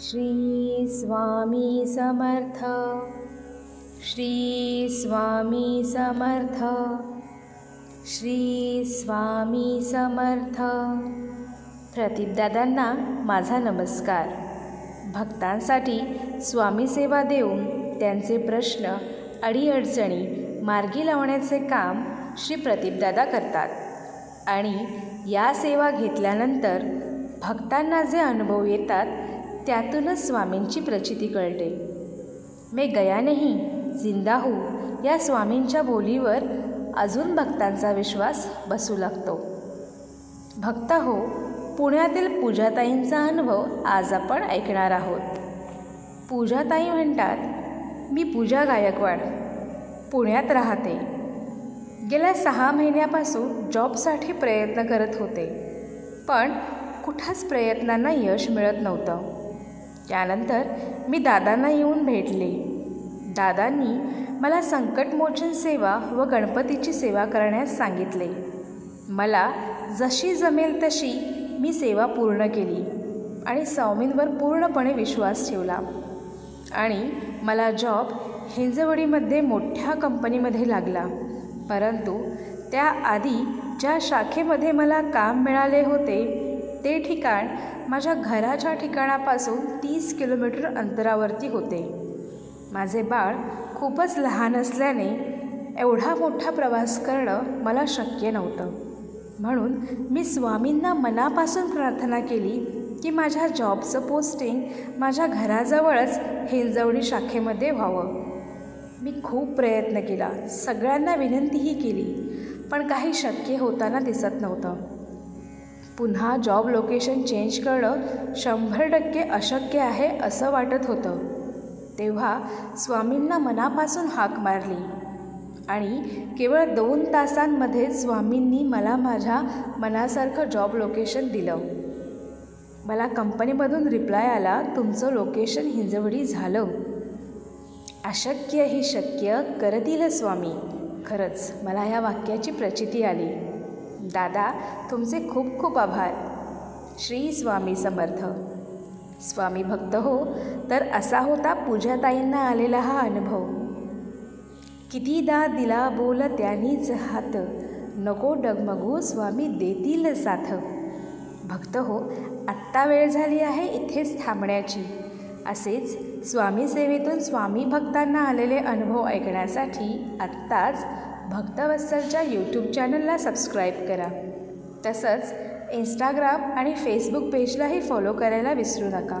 श्री स्वामी समर्थ। श्री स्वामी समर्थ। श्री स्वामी समर्थ प्रदीपदादांना माझा नमस्कार. भक्तांसाठी स्वामी सेवा देऊन त्यांचे प्रश्न अडीअडचणी मार्गी लावण्याचे काम श्री प्रदीपदादा करतात. आणि या सेवा घेतल्यानंतर भक्तांना जे अनुभव येतात त्यातूनच स्वामींची प्रचिती कळते. मे गया नाही जिंदा हू या स्वामींच्या बोलीवर अजून भक्तांचा विश्वास बसू लागतो. भक्त हो पुण्यातील पूजाताईंचा अनुभव आज आपण ऐकणार आहोत. पूजाताई म्हणतात मी पूजा गायकवाड. पुण्यात राहते. गेल्या सहा महिन्यापासून जॉबसाठी प्रयत्न करत होते. पण कुठंच प्रयत्नांना यश मिळत नव्हतं. त्यानंतर मी दादांना येऊन भेटले. दादांनी मला संकटमोचन सेवा व गणपतीची सेवा करण्यास सांगितले. मला जशी जमेल तशी मी सेवा पूर्ण केली आणि स्वामींवर पूर्णपणे विश्वास ठेवला. आणि मला जॉब हिंजवडीमध्ये मोठ्या कंपनीमध्ये लागला. परंतु त्याआधी ज्या शाखेमध्ये मला काम मिळाले होते ते ठिकाण माझ्या घराच्या ठिकाणापासून तीस किलोमीटर अंतरावरती होते. माझे बाळ खूपच लहान असल्याने एवढा मोठा प्रवास करणं मला शक्य नव्हतं. म्हणून मी स्वामींना मनापासून प्रार्थना केली की माझ्या जॉबचं पोस्टिंग माझ्या घराजवळच हिंजवडी शाखेमध्ये व्हावं. मी खूप प्रयत्न केला सगळ्यांना विनंतीही केली पण काही शक्य होताना दिसत नव्हतं. पुन्हा जॉब लोकेशन चेंज करणं शंभर टक्के अशक्य आहे असं वाटत होतं. तेव्हा स्वामींना मनापासून हाक मारली. आणि केवळ दोन तासांमध्ये स्वामींनी मला माझ्या मनासारखं जॉब लोकेशन दिलं. मला कंपनीमधून रिप्लाय आला तुमचं लोकेशन हिंजवडी झालं. अशक्य ही शक्य करतील स्वामी. खरंच मला या वाक्याची प्रचिती आली. दादा तुमचे खूप खूप आभार. श्री स्वामी समर्थ. स्वामी भक्त हो तर असा होता पूजाताईंना आलेला हा अनुभव. कितीदा दिला बोल त्यांनीच हात. नको डगमगू स्वामी देतील साथ. भक्त हो आत्ता वेळ झाली आहे इथेच थांबण्याची. असेच स्वामी सेवेतून स्वामी भक्तांना आलेले अनुभव ऐकण्यासाठी आत्ताच भक्तवत्सलच्या यूट्यूब चॅनलला सबस्क्राईब करा. तसंच इंस्टाग्राम आणि फेसबुक पेजलाही फॉलो करायला विसरू नका.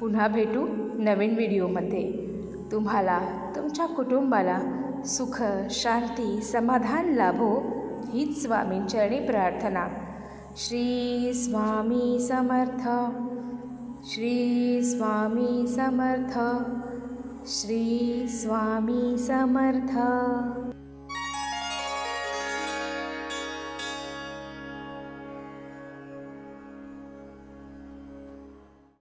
पुन्हा भेटू नवीन व्हिडिओमध्ये तुम्हाला तुमच्या कुटुंबाला सुख शांती समाधान लाभो हीच स्वामींचरणी प्रार्थना. श्री स्वामी समर्थ. श्री स्वामी समर्थ. श्री स्वामी समर्थ.